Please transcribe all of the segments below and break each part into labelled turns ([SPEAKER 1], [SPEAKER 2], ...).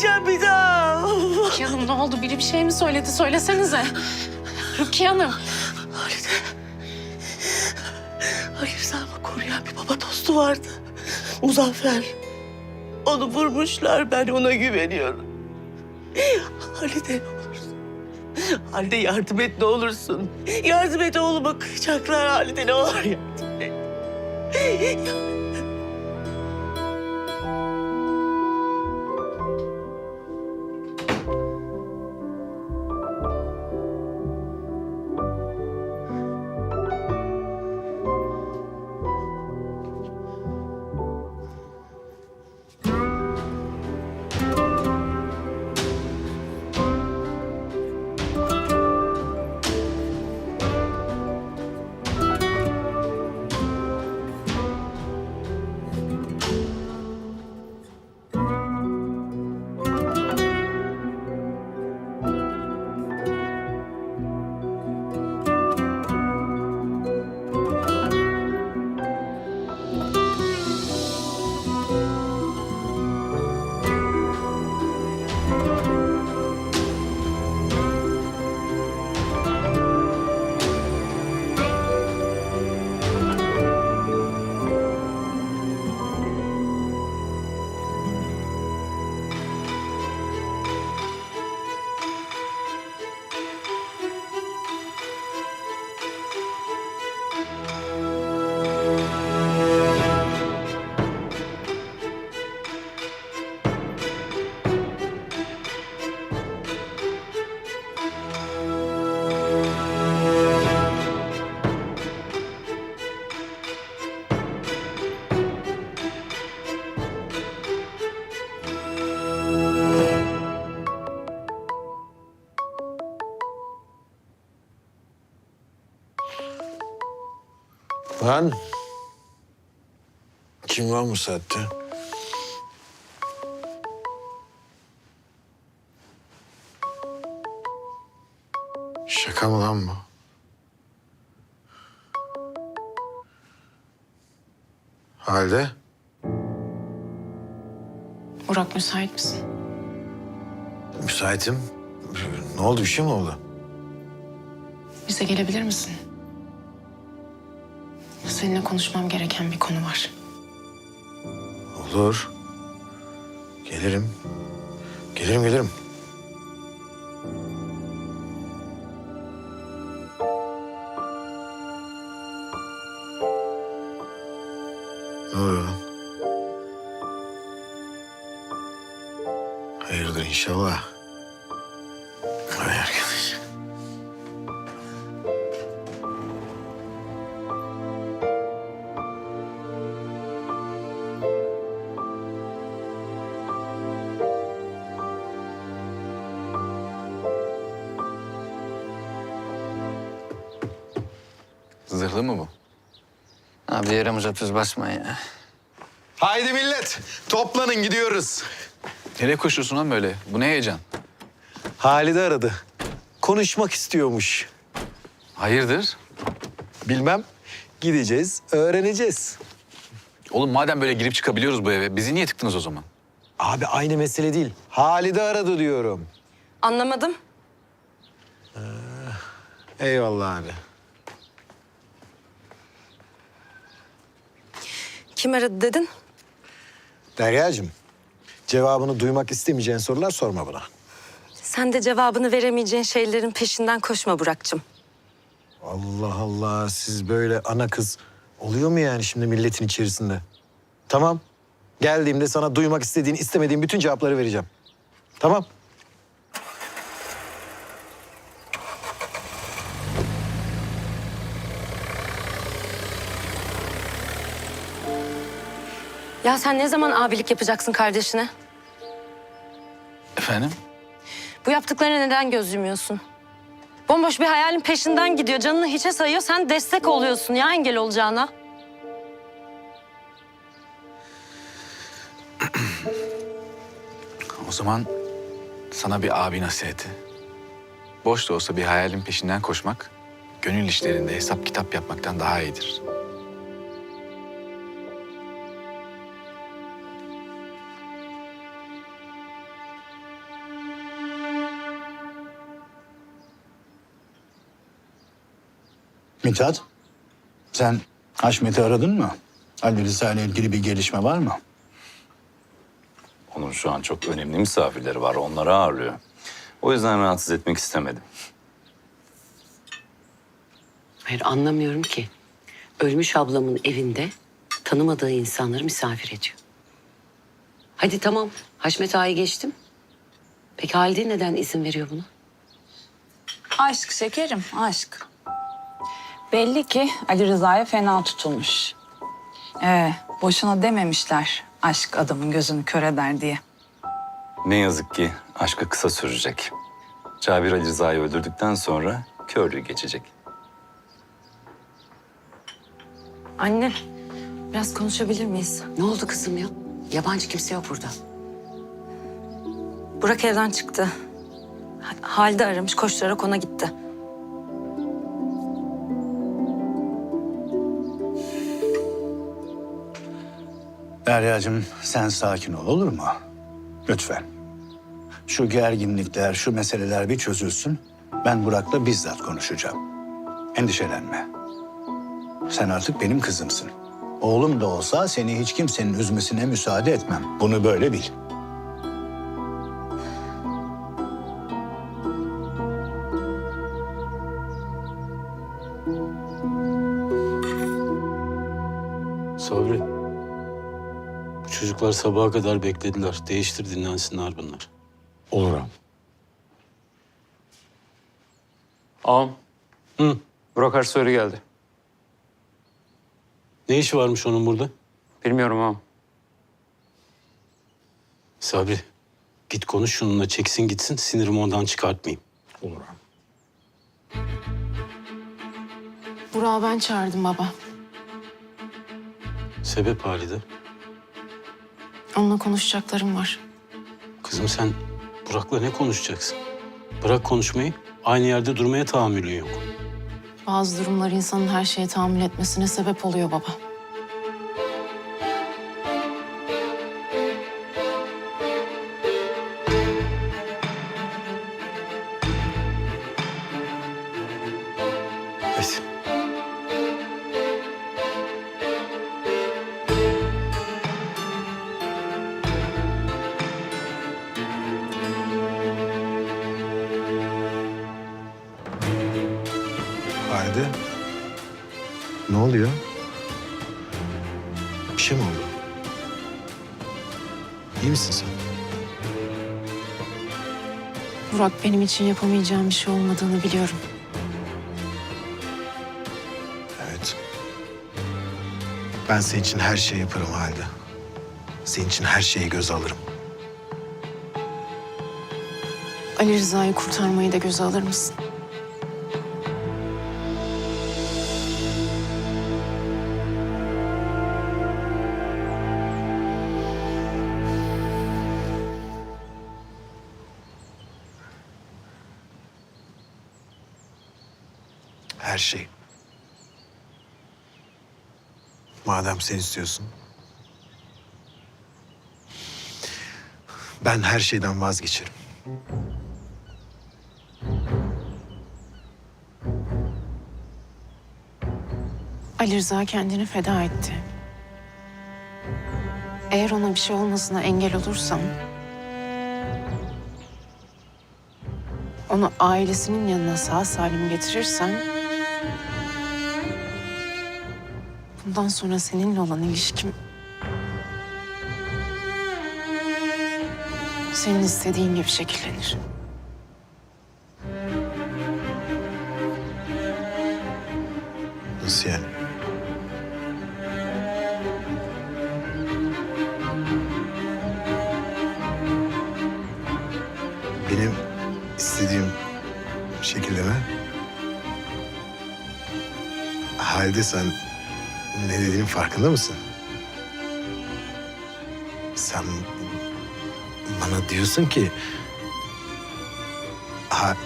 [SPEAKER 1] görmeyeceğim bir daha.
[SPEAKER 2] Rukiye Hanım ne oldu? Biri bir şey mi söyledi? Söylesenize. Rukiye Hanım.
[SPEAKER 1] Halide. Hayır Selma koruyan bir baba dostu vardı. Muzaffer. Onu vurmuşlar ben ona güveniyorum. Halide ne olursun. Halide yardım et ne olursun. Yardım et oğluma kıyacaklar Halide ne olur yardım et.
[SPEAKER 3] Lan. Kim lan bu saatte? Şaka mı lan bu? Halde?
[SPEAKER 2] Burak müsait misin?
[SPEAKER 3] Müsaitim. Ne oldu bir şey mi oldu?
[SPEAKER 2] Bize gelebilir misin? Seninle konuşmam gereken bir konu var.
[SPEAKER 3] Olur. Gelirim. Gelirim gelirim. Ne oluyor lan? Hayırdır inşallah.
[SPEAKER 4] Zırhlı mı bu?
[SPEAKER 5] Abi yaramıza tuz basma ya.
[SPEAKER 3] Haydi millet toplanın gidiyoruz.
[SPEAKER 4] Nereye koşuyorsun lan böyle? Bu ne heyecan?
[SPEAKER 3] Halide aradı. Konuşmak istiyormuş.
[SPEAKER 4] Hayırdır?
[SPEAKER 3] Bilmem. Gideceğiz, öğreneceğiz.
[SPEAKER 4] Oğlum madem böyle girip çıkabiliyoruz bu eve, bizi niye tıktınız o zaman?
[SPEAKER 3] Abi aynı mesele değil. Halide aradı diyorum.
[SPEAKER 6] Anlamadım.
[SPEAKER 3] Eyvallah abi.
[SPEAKER 6] Kim aradı dedin?
[SPEAKER 3] Derya'cığım, cevabını duymak istemeyeceğin sorular sorma bana.
[SPEAKER 6] Sen de cevabını veremeyeceğin şeylerin peşinden koşma Burak'cığım.
[SPEAKER 3] Allah Allah, siz böyle ana kız oluyor mu yani şimdi milletin içerisinde? Tamam, geldiğimde sana duymak istediğin, istemediğin bütün cevapları vereceğim. Tamam.
[SPEAKER 6] Ya sen ne zaman abilik yapacaksın kardeşine?
[SPEAKER 4] Efendim?
[SPEAKER 6] Bu yaptıklarına neden göz yumuyorsun? Bomboş bir hayalin peşinden gidiyor, canını hiçe sayıyor. Sen destek oluyorsun ya engel olacağına.
[SPEAKER 4] O zaman sana bir abi nasihati. Boş da olsa bir hayalin peşinden koşmak, gönül işlerinde hesap kitap yapmaktan daha iyidir.
[SPEAKER 7] Mithat, sen Haşmet'i aradın mı? Ali Rıza ile ilgili bir gelişme var mı?
[SPEAKER 8] Onun şu an çok önemli misafirleri var. Onları ağırlıyor. O yüzden rahatsız etmek istemedim.
[SPEAKER 9] Hayır anlamıyorum ki. Ölmüş ablamın evinde tanımadığı insanları misafir ediyor. Hadi tamam Haşmet Ağa'yı geçtim. Peki Halide neden izin veriyor buna?
[SPEAKER 10] Aşk şekerim, aşk. Belli ki Ali Rıza'ya fena tutulmuş. Ee, boşuna dememişler aşk adamın gözünü kör eder diye.
[SPEAKER 8] Ne yazık ki aşkı kısa sürecek. Cabir Ali Rıza'yı öldürdükten sonra körlüğü geçecek.
[SPEAKER 6] Anne, biraz konuşabilir miyiz?
[SPEAKER 9] Ne oldu kızım ya? Yabancı kimse yok burada.
[SPEAKER 6] Burak evden çıktı. Ha- Halide aramış, koşturarak ona gitti.
[SPEAKER 7] Derya'cığım sen sakin ol olur mu? Lütfen. Şu gerginlikler, şu meseleler bir çözülsün. Ben Burak'la bizzat konuşacağım. Endişelenme. Sen artık benim kızımsın. Oğlum da olsa seni hiç kimsenin üzmesine müsaade etmem. Bunu böyle bil.
[SPEAKER 11] Çocuklar sabaha kadar beklediler. Değiştir dinlensinler bunlar.
[SPEAKER 3] Olur ağam.
[SPEAKER 5] Ağam.
[SPEAKER 11] Hı.
[SPEAKER 5] Burak Ersoy'u geldi.
[SPEAKER 11] Ne işi varmış onun burada?
[SPEAKER 5] Bilmiyorum ağam.
[SPEAKER 11] Sabri. Git konuş şununla çeksin gitsin. Sinirimi ondan çıkartmayayım.
[SPEAKER 3] Olur ağam.
[SPEAKER 2] Burak'ı ben çağırdım baba.
[SPEAKER 11] Sebep Halide.
[SPEAKER 2] Onunla konuşacaklarım var.
[SPEAKER 11] Kızım sen Burak'la ne konuşacaksın? Bırak konuşmayı. Aynı yerde durmaya tahammülün yok.
[SPEAKER 2] Bazı durumlar insanın her şeye tahammül etmesine sebep oluyor baba.
[SPEAKER 3] Hadi. Oluyor? Bir şey mi oldu? İyi misin sen?
[SPEAKER 2] Burak benim için yapamayacağım bir şey olmadığını biliyorum.
[SPEAKER 3] Evet. Ben senin için her şeyi yaparım Halide. Senin için her şeyi göze alırım.
[SPEAKER 2] Ali Rıza'yı kurtarmayı da göze alır mısın?
[SPEAKER 3] Her şey. Madem sen istiyorsun. Ben her şeyden vazgeçerim.
[SPEAKER 2] Ali Rıza kendini feda etti. Eğer ona bir şey olmasına engel olursam... ...onu ailesinin yanına sağ salim getirirsem... ...bundan sonra seninle olan ilişkim... ...senin istediğin gibi şekillenir.
[SPEAKER 3] Nasıl yani? Benim istediğim şekilde mi? Halde sen ne dediğinin farkında mısın? Sen bana diyorsun ki... Ha,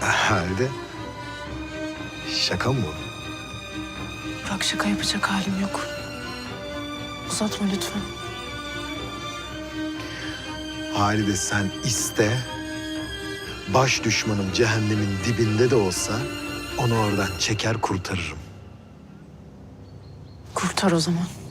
[SPEAKER 3] halde şaka mı bu?
[SPEAKER 2] Burak şaka yapacak halim yok. Uzatma lütfen.
[SPEAKER 3] Halide sen iste, baş düşmanım cehennemin dibinde de olsa Onu oradan çeker kurtarırım.
[SPEAKER 2] Kurtar o zaman.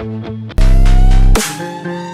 [SPEAKER 2] Thank you.